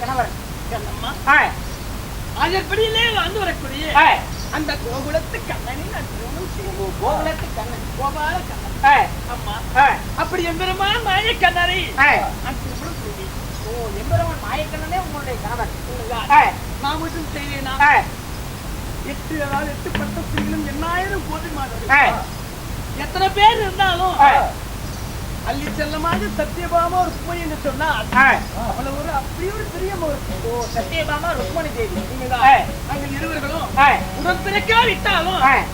கணவர் அதற்படியிலே வந்து வரக்கூடிய அந்த கோகுலத்து கண்ணனை நான் திருமணம் செய்வோம் கோகுலத்து கண்ணன் கோபால கண்ணன். அம்மா அப்படி எம்பெருமான் மாய கண்ணனை ஆ. நான் திருமணம் செய்வேன். ஓ எம்பெருமான் மாயக்கண்ணனே உங்களுடைய கணவர் நான் மட்டும் செய்வேனா? எட்டு அதாவது எட்டு பட்ட ஸ்திரீகளும் எண்ணாயிரம் கோடி மாதம் எத்தனை பேர் இருந்தாலும் அள்ளி செல்லமாக ஒரு என்று சொன்னால் ஆ. அவ்வளவு ஒரு அப்படி ஒரு பிரியம் ஓ சத்தியபாமா ருக்மணி தேவி. ஆ, நாங்கள் இருவர்களும் உடன் பிறக்காவிட்டாலும் ஆ,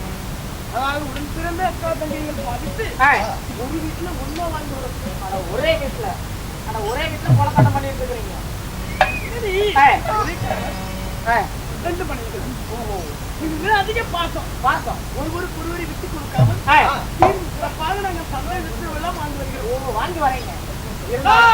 அதாவது உடன் பிறந்த அக்கா தங்கைகள் பாதித்து. ஒரு வீட்டுல ஒண்ணா வாழ்ந்து அட, ஒரே வீட்டுல அட, ஒரே வீட்டுல கொலக்காட்டம் பண்ணிட்டு இருக்கிறீங்க. ஒரே ரெண்டு மனைவிகள் இது அதிக பாசம். பாசம். ஒருவருக்கு ஒருவரை விட்டு கொடுக்காமல் 别！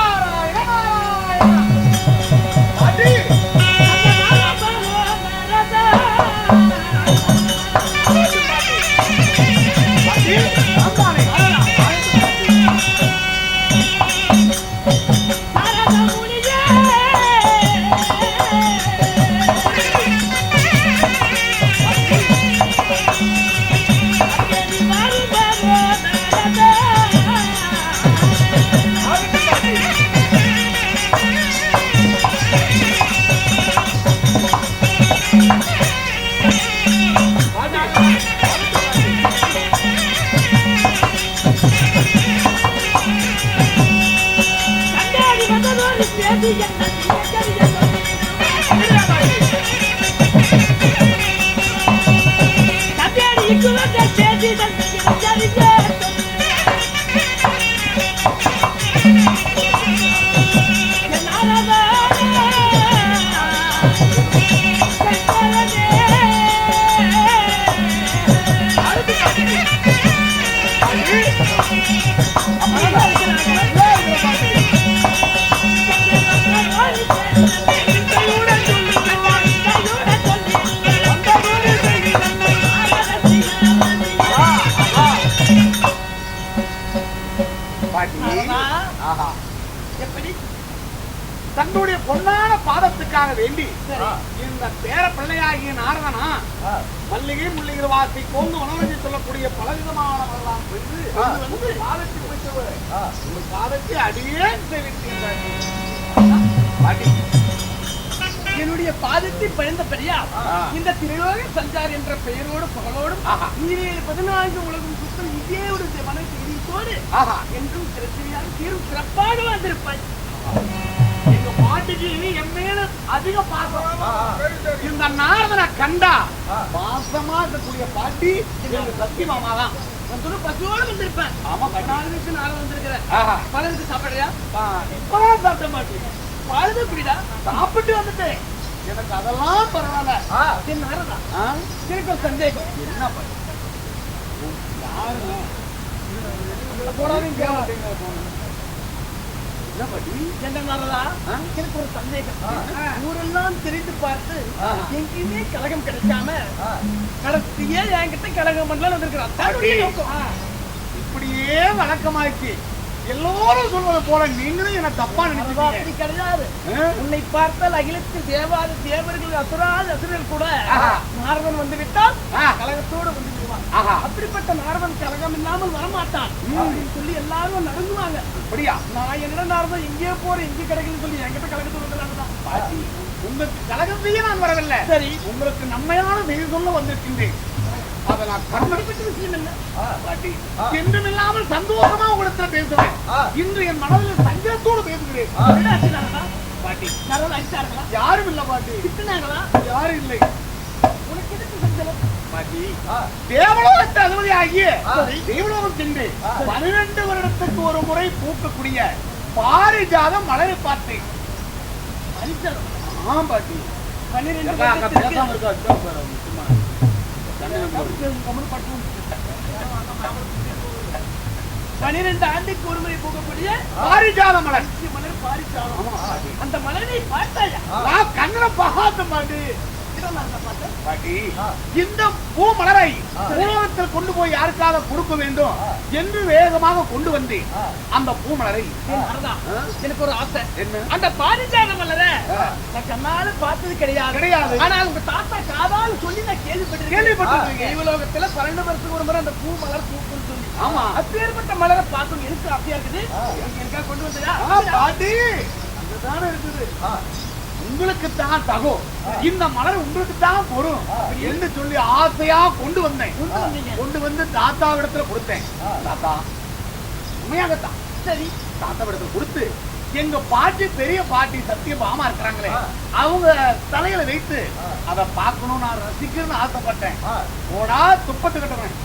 பாட்டி. ஆஹா. எப்படி? தன்னுடைய பொன்னான பாதத்துக்காக வேண்டி. இந்த பேர பிள்ளையாகிய நாரதனா மல்லிகை முல்லிகை வாசி கோந்து உணவஞ்சி சொல்லக்கூடிய பெற்று வந்து பாதத்தை வைத்தவர் பாதத்தை அடியே பாட்டி. என்னுடைய பாதத்தை பயந்த பெரியா. இந்த திருலோக சஞ்சார் என்ற பெயரோடு புகழோடும். நீரில் பதினான்கு உலகம் சுத்தம் இதே ஒரு மன ஆஹா. என்றும் சிறப்பியாக தீரும் சிறப்பாக வந்திருப்பாய் எங்க பாட்டிக்கு என் மேல அதிக பாசம் இந்த நாரதனை கண்டா பாசமா இருக்கக்கூடிய பாட்டி எங்க சக்தி மாமா தான் பசுவோடு வந்திருப்பேன். ஆமா நாலு வயசு நாலு வந்திருக்கிறேன் பலருக்கு சாப்பிடுறியா இப்பதான் சாப்பிட்ட மாட்டேன். பழுது சாப்பிட்டு வந்துட்டேன். எனக்கு அதெல்லாம் பரவாயில்ல. நாரதா? எனக்கு சந்தேகம். என்ன பாட்டி? யாருங்க போடாதீங்க கேட்க மாட்டீங்க போன. என்ன பாட்டி என்ன நாரதா ஆ? எனக்கு ஒரு சந்தேகம். ஆ. ஊரெல்லாம் தெரிந்து பார்த்து. எங்கேயுமே கலகம் கிடைக்காம கடைசியே என்கிட்ட கலகம் பண்ணலாம் வந்திருக்கிறான். இப்படியே வழக்கமாயிடுச்சு. எல்லோரும் சொல்வது போல நீங்களும் என்ன தப்பா நினைச்சீங்க கிடையாது? உன்னை பார்த்தால் அகிலத்தில் தேவாத தேவர்கள் அசுராத அசுரர் கூட. நாரதன் வந்து விட்டால் ஆ. கலகத்தோடு வந்து ஆஹா. அப்படிப்பட்ட நாரதன் கலகம் இல்லாமல் வரமாட்டான். அப்படின்னு சொல்லி எல்லாரும் நடங்குவாங்க. அப்படியா? நான் என்னடா நாரதன் எங்கேயோ போறேன் எங்கே கிடைக்குன்னு சொல்லி என்கிட்ட கலகத்தோடு வந்து பாட்டி உங்களுக்கு கலகத்தையே நான் வரவில்லை. சரி. உங்களுக்கு நன்மையான செய்தி சொல்ல வந்திருக்கின்றேன். அதை நான் கண்மணி அப்படிப்பட்ட விஷயம் என்ன? பாட்டி என்றும் இல்லாமல் சந்தோஷமா உங்களிடத்துல பேசுவேன். இன்று என் மனதில் சஞ்சலத்தோடு பேசுகிறேன். என்ன? பாட்டி யாரும் இல்ல பாட்டி. திட்டுனாங்களா யாரும் இல்லை. ஆகிய தேவலோகம் சென்று பன்னிரண்டு வருடத்துக்கு ஒரு முறை பூக்கக்கூடிய பாரிஜாத மலரை பார்த்தேன். அடிச்சாரு ஆ பாட்டி. பன்னிரெண்டு பேசாம இருக்கா? பனிரெண்டு ஆண்டுக்கு ஒருமுறை போகக்கூடிய பாரிஜாத மலர். மலர் ஆமா, பாட்டி. அந்த மலரை பார்த்தாயா? கண்ணுல பார்த்த பாட்டி இந்த பூ மலரை. உலகத்தில் கொண்டு போய் யாருக்காக கொடுக்க வேண்டும். என்று வேகமாக கொண்டு வந்தேன் ஆ. அந்த பூ மலரை. எனக்கு ஒரு ஆசை என்ன அந்த பாரிஜாத மலர கண்ணால பார்த்தது கிடையாது கிடையாது. ஆனா உங்க தாத்தா காதால சொல்லி நான் கேள்விப்பட்டிருக்கேன் கேள்விப்பட்டிருக்கீங்க. தெய்வலோகத்துல பன்னெண்டு வருஷத்துக்கு ஒரு முறை அந்த பூ மலர் பூக்குன்னு சொல்லி ஆமா. அப்பேற்பட்ட மலரை பார்க்கணும் எனக்கு ஆசையா இருக்குது ஆ. எனக்கு எனக்கா கொண்டு வந்ததா பாட்டி அதுதானே இருக்குது. உங்களுக்கு தான் தகும். இந்த மலர் உங்களுக்கு தான் ஆ. என்று சொல்லி ஆசையா கொண்டு வந்தேன். கொண்டு வந்து தாத்தாவிடத்துல கொடுத்தேன். ஆ. தாத்தா உண்மையாகத்தான். சரி. தாத்தாவிடத்துல கொடுத்து எங்க பாட்டி பெரிய பாட்டி சத்தியபாமா இருக்கிறாங்களே. அவங்க தலையில வைத்து. அதை பார்க்கணும் நான் ரசிக்கணும்னு ஆசைப்பட்டேன். போடா துப்பத்து கட்டுறேன்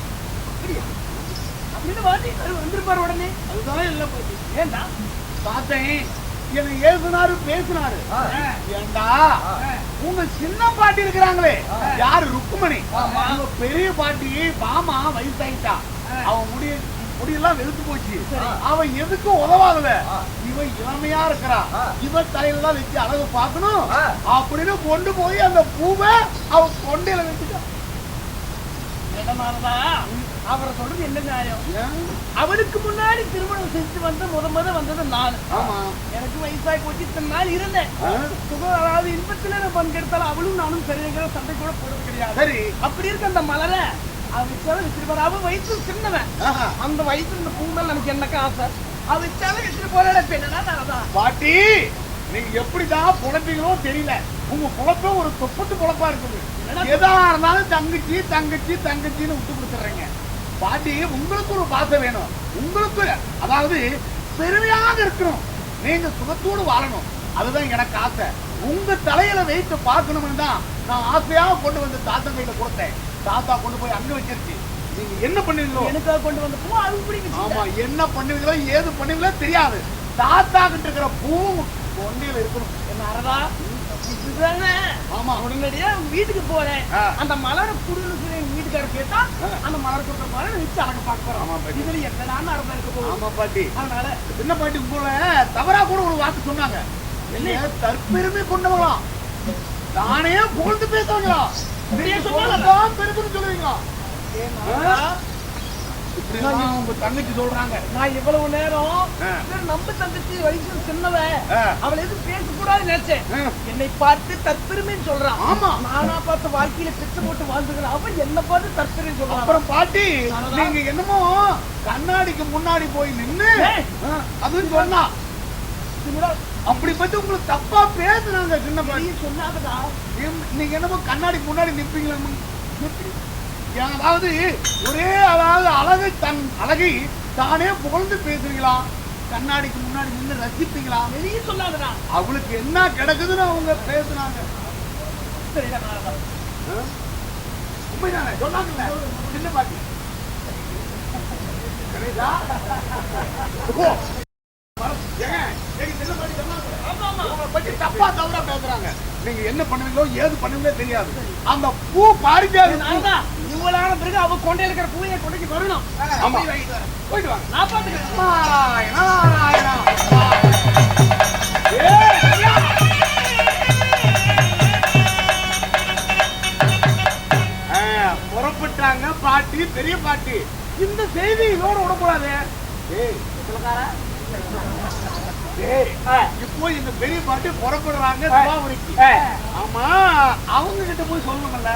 அப்படின்னு வாட்டி வந்திருப்பாரு உடனே. அதுதான் இல்ல போச்சு. ஏண்டா? பார்த்தேன். என்னை ஏசுனாரு பேசினாரு. ஏண்டா. உங்க சின்ன பாட்டி இருக்கிறாங்களே. யாரு ருக்குமணி. உங்க பெரிய பாட்டி பாமா வயசாயிட்டா. அவன் முடி முடியெல்லாம் வெளுத்து போச்சு. அவன் எதுக்கும் உதவாதல ஆ. இவன் இளமையா இருக்கிறா. இவன் தலையில தான் வச்சு அழகு பார்க்கணும். அப்படின்னு கொண்டு போய் அந்த பூவை அவன் கொண்டையில வச்சுட்டான் அவரை சொல்றது என்ன நியாயம்? அவருக்கு முன்னாடி திருமணம் செஞ்சு வந்து முத முத வந்தது நான். ஆமா. எனக்கு வயசாகி போச்சு இத்தனை நாள் இருந்தேன். சுகம் அதாவது இன்பத்துல நான் பங்கெடுத்தாலும் அவளும் நானும் சரிங்கிற சண்டை கூட போடுறது கிடையாது. சரி. அப்படி இருக்க அந்த மலரை அவ வச்சாலும் வச்சிருப்பாரு அவன் வயசு சின்னவன். அந்த வயசுல இந்த பூ மேல எனக்கு என்னக்கா ஆசை? அவ வச்சாலும் வச்சுட்டு போறேன் என்னடா நான் பாட்டி நீங்க எப்படிதான் புலப்பீங்களோ தெரியல. உங்க புலப்ப ஒரு தொப்பத்து புலப்பா இருக்குது. எதா இருந்தாலும் தங்கச்சி தங்கச்சி தங்கச்சின்னு விட்டு கொடுத்துறீங்க பாட்டி உங்களுக்கு ஒரு பாசை வேணும். உங்களுக்கு அதாவது பெருமையாக இருக்கணும். நீங்க சுகத்தோடு வாழணும். அதுதான் எனக்கு ஆசை. உங்க தலையில வைத்து பார்க்கணும்னு தான் நான் ஆசையா கொண்டு வந்து தாத்தா கையில கொடுத்தேன். தாத்தா கொண்டு போய் அங்க வச்சிருச்சு. நீங்க என்ன பண்ணுவீங்களோ? எனக்காக கொண்டு வந்த பூ அது பிடிக்கும் ஆமா என்ன பண்ணுவீங்களோ ஏது பண்ணுவீங்களோ தெரியாது. தாத்தா கிட்ட இருக்கிற பூ கொண்டையில இருக்கணும். என்ன அரதா ஆமா. உடனடியா வீட்டுக்கு போறேன். அந்த மலரை எங்க வீட்டுக்காரர் கேட்டா. அந்த மலர் கொடுத்த மலரை வச்சு அழகு பார்க்க ஆமா, பாட்டி. இதுல என்னடான்னு அர்த்தம் இருக்க போகுது? ஆமா பாட்டி. அதனால சின்ன பாட்டி உங்களை தவறா கூட ஒரு வாக்கு சொன்னாங்க. என்ன? தற்பெருமை கொண்டவங்களாம் தானே புகழ்ந்து பேசுவாங்களா? நீங்க சொன்னாங்க. பெருமைன்னு சொல்லுவீங்களா? உங்க தங்கச்சி சொல்றாங்க. நான் இவ்வளவு நேரம் நம்ம தங்கச்சி வயசுல சின்னவன் ஆ. அவளை எதுவும் பேசக்கூடாதுன்னு நினைச்சேன். என்னை பார்த்து தற்பெருமைன்னு சொல்றான் ஆமா. நானா பார்த்து வாழ்க்கையில பிச்சை போட்டு வாழ்ந்துக்கிறேன் அவன் என்ன பார்த்து தற்பெருமை சொல்றான் அப்புறம் பாட்டி. நீங்க என்னமோ கண்ணாடிக்கு முன்னாடி போய் நின்னு அதுன்னு சொன்னா. அப்படி பத்தி உங்களுக்கு தப்பா பேசுனாங்க சின்ன பாட்டி. ஏம், நீங்க என்னமோ கண்ணாடிக்கு முன்னாடி நிப்பீங்களா? அதாவது ஒரே அதாவது அழகை தன் அழகை தானே புகழ்ந்து பேசுறீங்களா கண்ணாடிக்கு முன்னாடி நின்று ரசிப்பீங்களா வெளியே சொல்லாதடா. அவளுக்கு என்ன கிடக்குதுன்னு அவங்க பேசுனாங்க? உண்மைதானே? சொன்னாங்கல்ல சின்ன பாட்டி. பத்தி தப்பா தவறா பேசுறாங்க. நீங்க என்ன பண்ணுவீங்களோ ஏது பண்ணுவீங்களோ தெரியாது. அந்த பூ பாரிஜாத பூ. நாரதா, இவ்வளவு பிறகு அவ கொண்டையில இருக்கிற பூவை கொண்டைக்கு வரணும். போயிட்டு வாங்க. நான் பாத்துக்கிறேன். புறப்பட்டாங்க பாட்டி பெரிய பாட்டி. இந்த செய்தி இதோட விடக்கூடாது. இப்போ இந்த பெரிய பாட்டி புறப்படுறாங்க. ஆமா அவங்க கிட்ட போய் சொல்லணும்ல.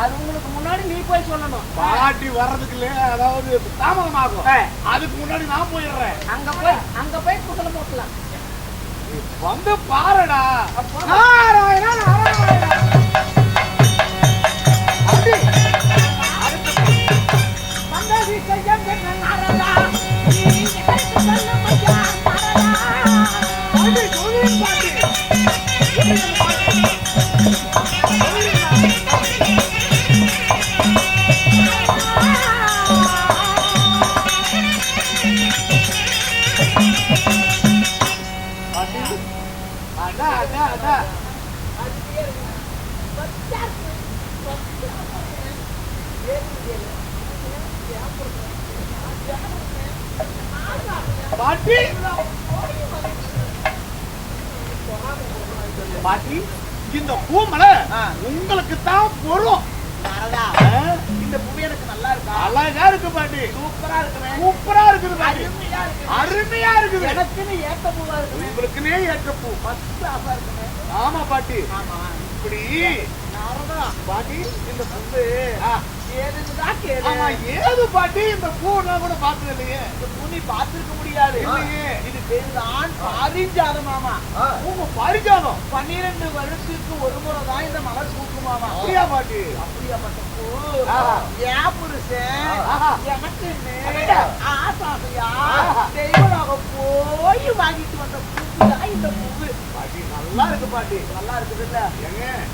அது உங்களுக்கு முன்னாடி நீ போய் சொல்லணும். பாட்டி வர்றதுக்கு இல்ல அதாவது தாமதமாகும். அதுக்கு முன்னாடி நான் போயிடுறேன். அங்க போய் அங்க போய் குசல போட்டலாம். வந்து பாருடா. நாராயணா நாராயணா அப்படி. பாட்டி பாட்டி இந்த பூமலை. உங்களுக்கு தான் நாரதா இந்த பூ எனக்கு நல்லா இருக்கா? அழகா இருக்கு பாட்டி. சூப்பரா இருக்குமே. சூப்பரா இருக்குது பாட்டி. அருமையா இருக்கு அருமையா இருக்குது. எனக்குன்னு ஏத்த பூவா இருக்குமே உங்களுக்குனே ஏற்ற பூ ஃபர்ஸ்ட் கிளாஸா இருக்குமே. ஆமா பாட்டி. ஆமா. இப்படி. பாட்டி இந்த பூவு ஏது பாட்டி? இந்த பூ நான் கூட பார்த்தது இல்லையே இந்த பூ நீ பார்த்திருக்க முடியாது. இது பேருதான் பாரிஞ்சாதமாமா பூம பரிஜாதம். பன்னிரண்டு வருஷத்துக்கு ஒரு முறை தான் இந்த மலர் பூக்குமாமா அப்படியா பாட்டி? ஆசாசையா? ஆஹா. தெய்வமாக போய் வாங்கிட்டு வந்த பூ தான் இந்த பூவு. பாட்டி நல்லா இருக்கு பாட்டி. நல்லா இருக்குது இல்ல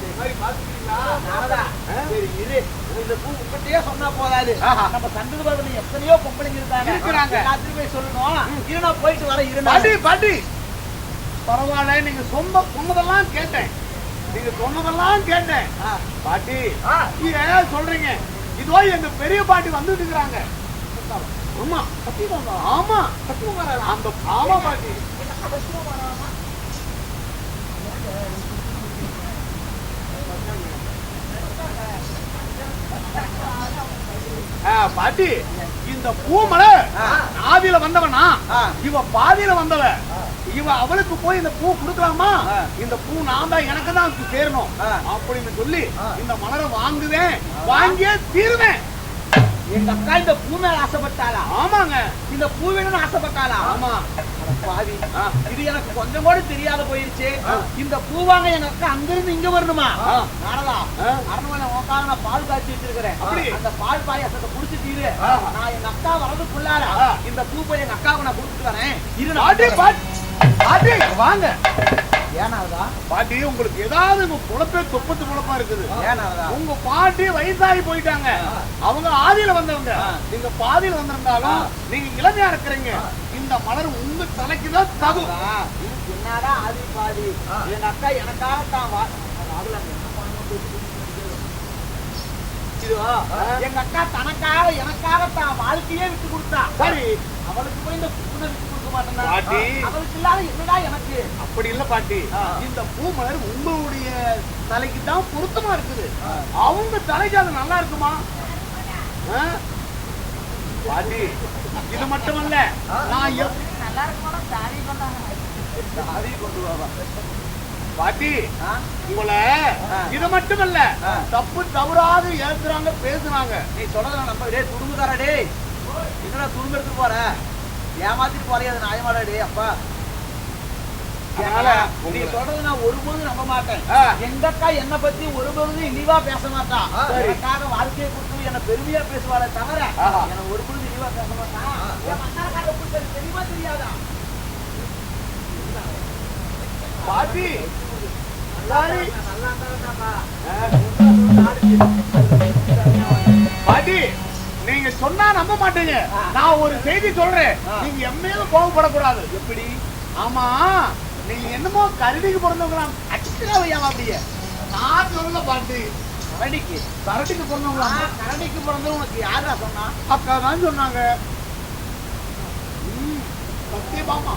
இந்த மாதிரி பாத்துக்கிறீங்களா நாரதா ஆ? சரி இரு. இந்த பூ உங்ககிட்டயே சொன்னா போதாது. நம்ம சந்தது பதில் எத்தனையோ பொம்பளைங்க இருக்காங்க. இருக்கிறாங்க. எல்லாத்தையும் போய் சொல்லணும். இரு நான் போயிட்டு வரேன். இரு பாட்டி பாட்டி. பரவாயில்ல நீங்க சொந்த சொன்னதெல்லாம் கேட்டேன். நீங்க சொன்னதெல்லாம் கேட்டேன். பாட்டி. நீங்க சொல்றீங்க? இதோ எங்க பெரிய பாட்டி வந்துட்டு இருக்கிறாங்க. ஆமா ஆமா அந்த ஆமா பாட்டி. பாட்டி இந்த பூமலை. ஆதியில வந்தவனா. இவ பாதியில வந்தவ. இவ அவளுக்கு போய் இந்த பூ கொடுக்கலாமா. இந்த பூ நான் தான் எனக்கு தான் சேரணும். அப்படின்னு சொல்லி. இந்த மலரை வாங்குவேன் வாங்கியே தீருவேன் எங்க அக்கா இந்த பூ மேல ஆசைப்பட்டாளா ஆமாங்க இந்த பூ வேணும்னு ஆசைப்பட்டாளா ஆமா பாவி. இது எனக்கு கொஞ்சம் கூட தெரியாத போயிருச்சு. இந்த பூ வாங்க எங்க அக்கா அங்கிருந்து இங்க வரணுமா. நாரதா. அரண்மனை உக்காக நான் பால் காய்ச்சி வச்சிருக்கிறேன் அப்படி? அந்த பால் பாயாசத்தை குடிச்சு தீரு ஆ. நான் எங்க அக்கா வரதுக்குள்ளார. இந்த பூ போய் எங்க அக்காவுக்கு நான் கொடுத்துட்டு வரேன் இரு நான் பாட்டி வாங்க. ஏனாவதா? பாட்டி உங்களுக்கு ஏதாவது உங்க குழப்பே தொப்பத்து குழப்பா இருக்குது. ஏனாவதா? உங்க பாட்டி வயசாகி போயிட்டாங்க. அவங்க ஆதியில வந்தவங்க. நீங்க பாதியில வந்திருந்தாலும் நீங்க இளமையா இருக்கிறீங்க. இந்த மலர் உங்க தலைக்கு தான் தகும். என்னடா ஆதி பாதி? எங்க அக்கா எனக்காக தான் வா அதுல என்ன பண்ணணும் இதுவா எங்க அக்கா தனக்காக எனக்காக தான் வாழ்க்கையே விட்டு கொடுத்தா. சரி. அவளுக்கு போய் இந்த விட்டு கொடுக்க மாட்டேன்னா பாட்டி. அவளுக்கு இல்லாத என்னடா எனக்கு அப்படி இல்ல பாட்டி. இந்த பூமலர் உங்களுடைய தலைக்கு தான் பொருத்தமா இருக்குது. அவங்க தலைக்கு அது நல்லா இருக்குமா? பாட்டி இது மட்டுமல்ல நான் நல்லா இருக்குமா சாரி பண்ணாங்க சாரி கொண்டு வா பாட்டி? உங்களை. இது மட்டுமல்ல. தப்பு தவறாக ஏத்துறாங்க பேசுனாங்க நீ சொல்றத நம்ம துடுங்குதாரா டேய் என்னடா துடுங்க எடுத்துட்டு போற? ஏமாத்திட்டு போறியா? அது நியாயமாடா டேய் அப்பா. நீ சொல்றது நான் ஒருபோதும் நம்ப மாட்டேன். ஆ. எங்க அக்கா என்ன பத்தி ஒருபோதும் இழிவா பேச மாட்டா. சரி. எனக்காக வாழ்க்கையை கொடுத்து என்ன பெருமையா பேசுவாளே தவிர. என்ன ஒருபோதும் இழிவா பேச மாட்டா. என் அக்காக்காக கொடுத்தது தெரியுமா தெரியாதா? பாட்டி. பாட்டி. நீங்க சொன்னா நம்ப மாட்டீங்க. நான் ஒரு செய்தி சொல்றேன். நீங்க என் மேல கோவப்படக்கூடாது. எப்படி? ஆமா நீங்க என்னமோ கரடிக்கு பிறந்தவங்களாம் அடிச்சுக்காவையா அப்படியே நான் சொல்ல பாட்டி. கரடிக்கு. கரடிக்கு பிறந்தவங்களா கரடிக்கு பிறந்தது உனக்கு யாரா சொன்னா? அக்கா தான் சொன்னாங்க. ம், சத்தியமாமா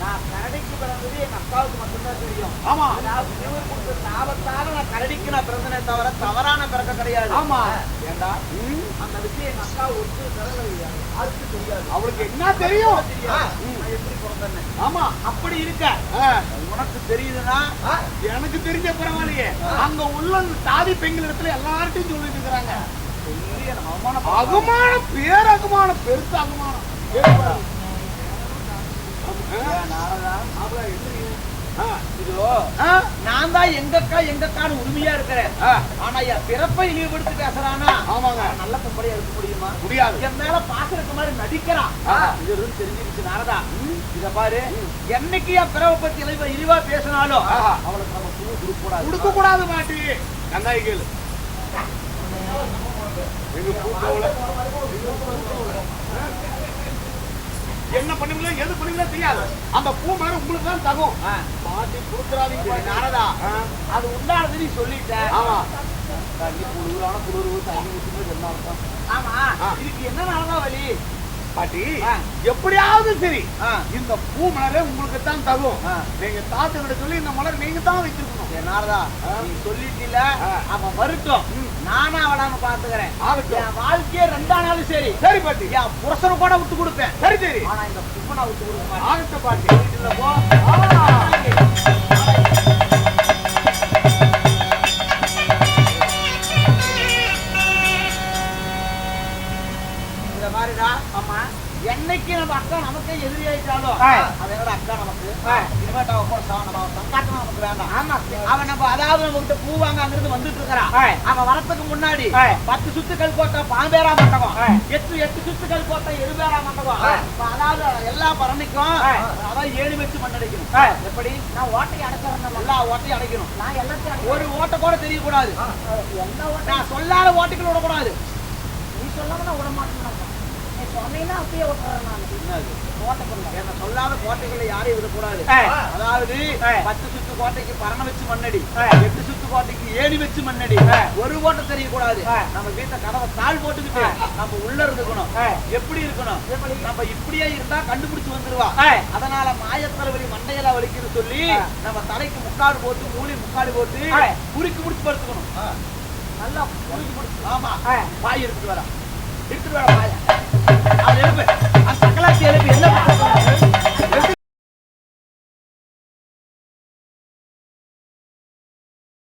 நான் கரடிக்கு பிறந்தது எங்க அக்காவுக்கு மட்டும்தான் தெரியும். ஆமா. அதாவது தேவர் கொடுத்த சாபத்தால நான் கரடிக்கு நான் பிறந்தனே தவிர தவறான பிறக்க கிடையாது. ஆமா. ஏண்டா? அந்த விஷயம் எங்க அக்கா ஒத்து அதுக்கு தெரியாது. அவளுக்கு என்ன தெரியும்? எப்படி பிறந்தேன்னு. ஆமா. அப்படி இருக்க. உனக்கு தெரியுதுன்னா எனக்கு தெரிஞ்ச பரவாயில்லையே. அங்க உள்ள தாதி பெண்கள் இடத்துல எல்லார்ட்டையும் சொல்லிட்டு இருக்கிறாங்க. அவமானம் பேர் அகுமானம் பெருசு அகுமானம் கேட்டு பாரு. ஆ, நாரதா மாப்பிள்ளை, எப்படி? ஆ, இதோ ஆ, நான் தான் எங்க அக்கா எங்க அக்கான்னு உரிமையா இருக்கிறேன். ஆனா என் பிறப்பை இழிவுபடுத்தி பேசுறானா? ஆமாங்க. நல்ல பொம்பளையா இருக்க முடியுமா? முடியாது. என் மேல இருக்க மாதிரி நடிக்கிறான். இது தெரிஞ்சிருச்சு நாரதா. இத பாரு. என்னைக்கு என் பிறவை பத்தி இழிவா இழிவா பேசினாலும். அவளுக்கு நம்ம பூ கொடுக்க கூடாது கொடுக்க கூடாது மாட்டி கந்தாயி கேளு. எங்க பூக்கவுல என்ன பண்ணுவீங்களோ எது பண்ணுவீங்களோ தெரியாது. அந்த பூ உங்களுக்கு தான் தகும். மாட்டி நாரதா ஆ, அது உண்டானது நீ சொல்லிட்ட ஆமா. தண்ணி குளிரான குளிர்வு தண்ணி ஊற்றும்போது என்ன அர்த்தம் ஆமா. இதுக்கு என்ன நாளதான் வழி பாட்டி. எப்படியாவது சரி. இந்த பூ மலரே உங்களுக்கு தான் தகும். நீங்க தாத்தங்கிட்ட சொல்லி இந்த மலர் நீங்க தான் வச்சிருக்கணும் சரி, நாரதா நீ சொல்லிட்டில. அவன் வரட்டும். நானா அவடாம பாத்துக்கிறேன். என் வாழ்க்கையே ரெண்டானாலும் சரி. சரி பாட்டி. என் புருஷனை கூட விட்டு கொடுப்பேன். சரி சரி. ஆனா இந்த கும்மனை விட்டு கொடுக்க மாட்டேன். ஆகட்டும் பாட்டி. இல்ல போ. என்னைக்கு நம்ம அக்கா நமக்கே எதிரி ஆயிட்டாலும் அக்கா நமக்கு ஆ. இனிமேட்டு அவ கூட சா- நம்ம சங்காட்டம் நமக்கு வேண்டாம் ஆமா அவன் நம்ம அதாவது நம்ம கிட்ட பூ வாங்க அங்கிருந்து வந்துட்டு இருக்கிறான். அவன் வரத்துக்கு முன்னாடி. பத்து சுத்துக்கள் போட்ட பாம்பேரா மண்டபம். எட்டு எட்டு சுத்துக்கள் போட்ட எருபேரா மண்டபம். அதாவது எல்லா பரணிக்கும். அதான் ஏழு வச்சு மண்ணடிக்கணும். எப்படி? நான் ஓட்டையை அடைச்சிடறேன் எல்லா ஓட்டையும் அடைக்கணும். நான் எல்லாத்தையும் ஒரு ஓட்டை கூட தெரியக்கூடாது. அடைக்கிறேன் எந்த ஓட்டை? நான் சொல்லாத ஓட்டைகள் விடக்கூடாது. நீ சொல்லாம நான் விட மாட்டேன். சொன்னீங்கன்னா அப்படியே விட்டுறேன் நான். சொல்லாத கோட்டைகளை யாரையும் விடக்கூடாது. அதாவது. பத்து சுத்து கோட்டைக்கு பரண வச்சு மண்ணடி. எட்டு சுத்து கோட்டைக்கு ஏணி வச்சு மண்ணடி. ஒரு ஓட்டை தெரியக்கூடாது. நம்ம வீட்டை கதவை தாழ் போட்டுக்கிட்டு. நம்ம உள்ள இருந்துக்கணும் ஆ. எப்படி இருக்கணும் நம்ம இப்படியே இருந்தா கண்டுபிடிச்சு வந்துருவா. அதனால மாயத்தலைவலி மண்டையில வலிக்குன்னு சொல்லி. நம்ம தலைக்கு முக்காடு போட்டு மூலி முக்காடு போட்டு. குறுக்கி முடிச்சு படுத்துக்கணும் நல்லா குறுக்கி முடிச்சு ஆமா. பாய் எடுத்துட்டு வரா எடுத்துட்டு வர பாய எழுப்பு அந்த சக்கலாச்சி எழுப்பு என்ன